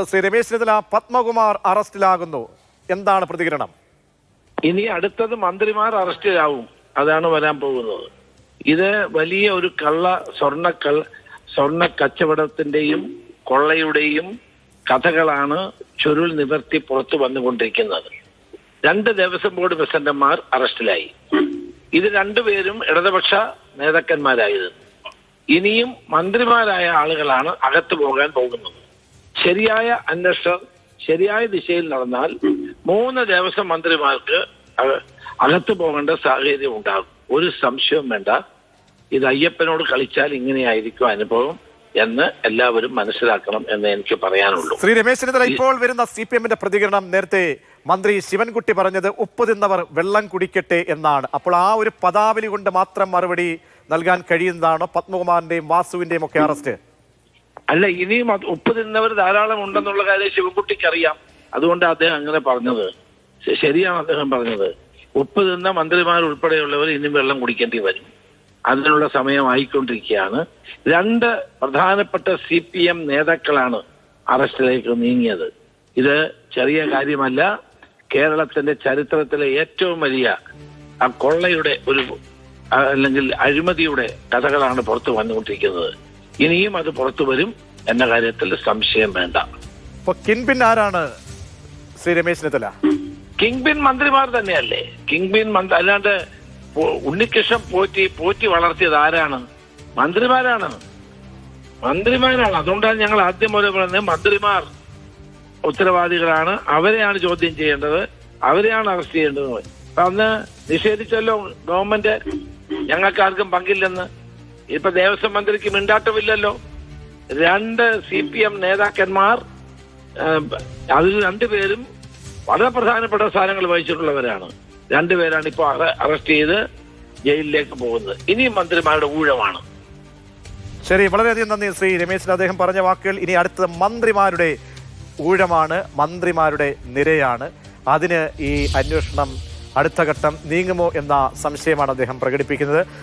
ശ്രീ രമേശ് ചെന്നിത്തല പത്മകുമാർ അറസ്റ്റിലാകുന്നു. എന്താണ് പ്രതികരണം? ഇനി അടുത്തത് മന്ത്രിമാർ അറസ്റ്റിലാവും. അതാണ് വരാൻ പോകുന്നത്. ഇത് വലിയ ഒരു കള്ള സ്വർണ സ്വർണ കച്ചവടത്തിന്റെയും കൊള്ളയുടെയും കഥകളാണ് ചുരുൾ നിവർത്തി പുറത്തു വന്നുകൊണ്ടിരിക്കുന്നത്. രണ്ട് ദേവസ്വം ബോർഡ് പ്രസിഡന്റുമാർ അറസ്റ്റിലായി. ഇത് രണ്ടുപേരും ഇടതുപക്ഷ നേതാക്കന്മാരായിരുന്നു. ഇനിയും മന്ത്രിമാരായ ആളുകളാണ് അകത്തു പോകാൻ പോകുന്നത്. ശരിയായ അന്വേഷണം ശരിയായ ദിശയിൽ നടന്നാൽ മൂന്ന് ദേവസ്വം മന്ത്രിമാർക്ക് അക- അകത്തു പോകേണ്ട സാഹചര്യം ഉണ്ടാകും. ഒരു സംശയവും വേണ്ട. ഇത് അയ്യപ്പനോട് കളിച്ചാൽ ഇങ്ങനെയായിരിക്കും അനുഭവം എന്ന് എല്ലാവരും മനസ്സിലാക്കണം എന്ന് എനിക്ക് പറയാനുള്ളൂ. ശ്രീ രമേശ് ചെന്നിത്തല ഇപ്പോൾ വരുന്ന സി പി എമ്മിന്റെ പ്രതികരണം നേരത്തെ മന്ത്രി ശിവൻകുട്ടി പറഞ്ഞത് ഉപ്പ് തിന്നവർ വെള്ളം കുടിക്കട്ടെ എന്നാണ്. അപ്പോൾ ആ ഒരു പദാവലി കൊണ്ട് മാത്രം മറുപടി നൽകാൻ കഴിയുന്നതാണോ? പത്മകുമാറിന്റെയും വാസുവിന്റെയും ഒക്കെ അറസ്റ്റ്. അല്ല ഇനിയും അത് ഉപ്പ് തിന്നവർ ധാരാളം ഉണ്ടെന്നുള്ള കാര്യം ശിവൻകുട്ടിക്ക് അറിയാം അതുകൊണ്ട് അദ്ദേഹം അങ്ങനെ പറഞ്ഞത്. ശരിയാണ് അദ്ദേഹം പറഞ്ഞത്. ഉപ്പ് തിന്ന മന്ത്രിമാർ ഉൾപ്പെടെയുള്ളവർ ഇനിയും വെള്ളം കുടിക്കേണ്ടി വരും. അതിനുള്ള സമയമായിക്കൊണ്ടിരിക്കുകയാണ് രണ്ട് പ്രധാനപ്പെട്ട സി പി എം നേതാക്കളാണ് അറസ്റ്റിലേക്ക് നീങ്ങിയത്. ഇത് ചെറിയ കാര്യമല്ല. കേരളത്തിന്റെ ചരിത്രത്തിലെ ഏറ്റവും വലിയ ആ കൊള്ളയുടെ ഒരു അല്ലെങ്കിൽ അഴിമതിയുടെ കഥകളാണ് പുറത്തു വന്നുകൊണ്ടിരിക്കുന്നത്. ഇനിയും അത് പുറത്തു വരും എന്ന കാര്യത്തിൽ സംശയം വേണ്ട. ഇപ്പൊ കിൻപിൻ ആരാണ്? ശ്രീ രമേശ് ചെന്നിത്തല. കിങ് ബിൻ മന്ത്രിമാർ തന്നെയല്ലേ? കിങ് ബിൻ മന്ത്രി അല്ലാണ്ട് ഉണ്ണികൃഷ്ണൻ പോറ്റി പോറ്റി വളർത്തിയത് ആരാണ്? മന്ത്രിമാരാണ്. മന്ത്രിമാരാണ്. അതുകൊണ്ടാണ് ഞങ്ങൾ ആദ്യം മുതൽ പറയുന്നത് മന്ത്രിമാർ ഉത്തരവാദികളാണ്. അവരെയാണ് ചോദ്യം ചെയ്യേണ്ടത്. അവരെയാണ് അറസ്റ്റ് ചെയ്യേണ്ടത്. അന്ന് നിഷേധിച്ചല്ലോ ഗവൺമെന്റ്. ഞങ്ങൾക്ക് ആർക്കും പങ്കില്ലെന്ന്. ഇപ്പൊ ദേവസ്വം മന്ത്രിക്ക് മിണ്ടാട്ടമില്ലല്ലോ. രണ്ട് സി പി എം നേതാക്കന്മാർ അതിൽ രണ്ടുപേരും വളരെ പ്രധാനപ്പെട്ട സ്ഥാനങ്ങൾ വഹിച്ചിട്ടുള്ളവരാണ്. രണ്ടുപേരാണ് ഇപ്പോൾ അറസ്റ്റ് ചെയ്ത് ജയിലിലേക്ക് പോകുന്നത്. ഇനിയും മന്ത്രിമാരുടെ ഊഴമാണ്. ശരി വളരെയധികം നന്ദി ശ്രീ രമേശിന് അദ്ദേഹം പറഞ്ഞ വാക്കുകൾ ഇനി അടുത്തത് മന്ത്രിമാരുടെ ഊഴമാണ് മന്ത്രിമാരുടെ നിരയാണ്. അതിന് ഈ അന്വേഷണം അടുത്ത ഘട്ടം നീങ്ങുമോ എന്ന സംശയമാണ് അദ്ദേഹം പ്രകടിപ്പിക്കുന്നത്.